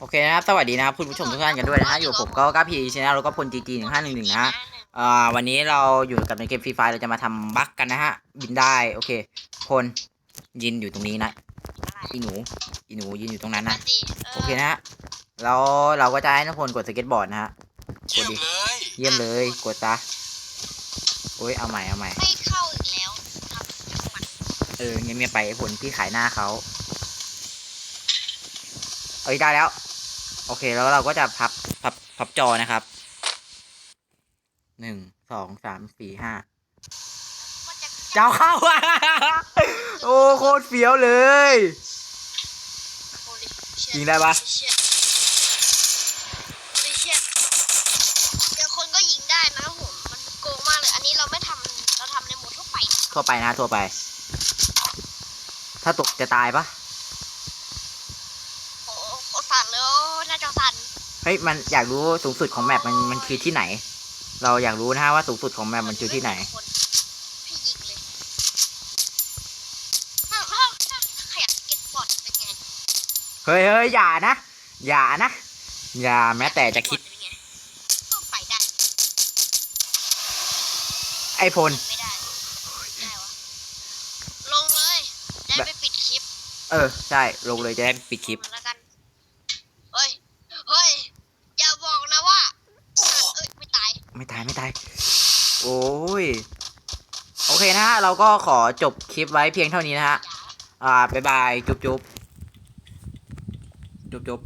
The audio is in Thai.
โอเคนะครับ สวัสดีนะครับคุณผู้ชมทุกท่านกันด้วยนะฮะอยู่กับผมก็ก้าพีชแนลแล้วก็พลจีจีหนึ่งห้าหนึ่งหนึ่งนะฮะอ่าวันนี้เราอยู่กับในเกมฟรีไฟเราจะมาทำบั๊กกันนะฮะบินได้โอเคพลยินอยู่ตรงนี้นะอีหนูอีหนูยืนอยู่ตรงนั้นนะโอเคนะฮะแล้วเราก็จะให้นพลกดสเก็ตบอร์ดนะฮะเยี่ยมเลยเยี่ยมเลยกดซะโอ้ยเอาใหม่เอาใหม่ไม่เข้าอีกแล้วทำมันเออเงียบๆไปไอ้ผลพี่ขายหน้าเขาเอ้ยได้แล้ว โอเค แล้วเราก็จะพับพับพับจอนะครับหนึ่งสองสามสี่ห้ามันจะเจ้าเข้า โอ้โคตรเฟี้ยวเลยโอ้ยเชี่ยิงได้ปะเชี่ยโอ้ยเชี่ยเดี๋ยวคนก็ยิงได้นะครับผมมันโกงมากเลยอันนี้เราไม่ทำเราทำในโหมดทั่วไปทั่วไปนะทั่วไป ถ้าตกจะตายปะ โอ้โหโคตรสั่นเลยโอ้ น่าจะสั่นเฮ้ยมันอยากรู้สูงสุดของแมปมันมันคือที่ไหน เราอยากรู้นะฮะว่าสูงสุดของแมปมันคือที่ไหนคนให้ยิงเลยถ้าถ้าถ้าขยันเก็ตบอร์ดเป็นไงเฮ้ยเฮ้ยอย่านะอย่านะอย่าแม้แต่จะคิดเป็นไงก็ไปได้ไอ้พลไม่ได้ได้วะลงเลยได้ไปปิดคลิปเออใช่ลงเลยจะได้ปิดคลิปมาแล้วกัน เฮ้ย เฮ้ย อย่าบอกนะว่าอะเอ้ย ไม่ตายไม่ตาย โอ้ย โอเคนะฮะ เราก็ขอจบคลิปไว้เพียงเท่านี้นะฮะ อ่าอ่าบ๊ายบาย จุ๊บจุ๊บจุ๊บจุ๊บ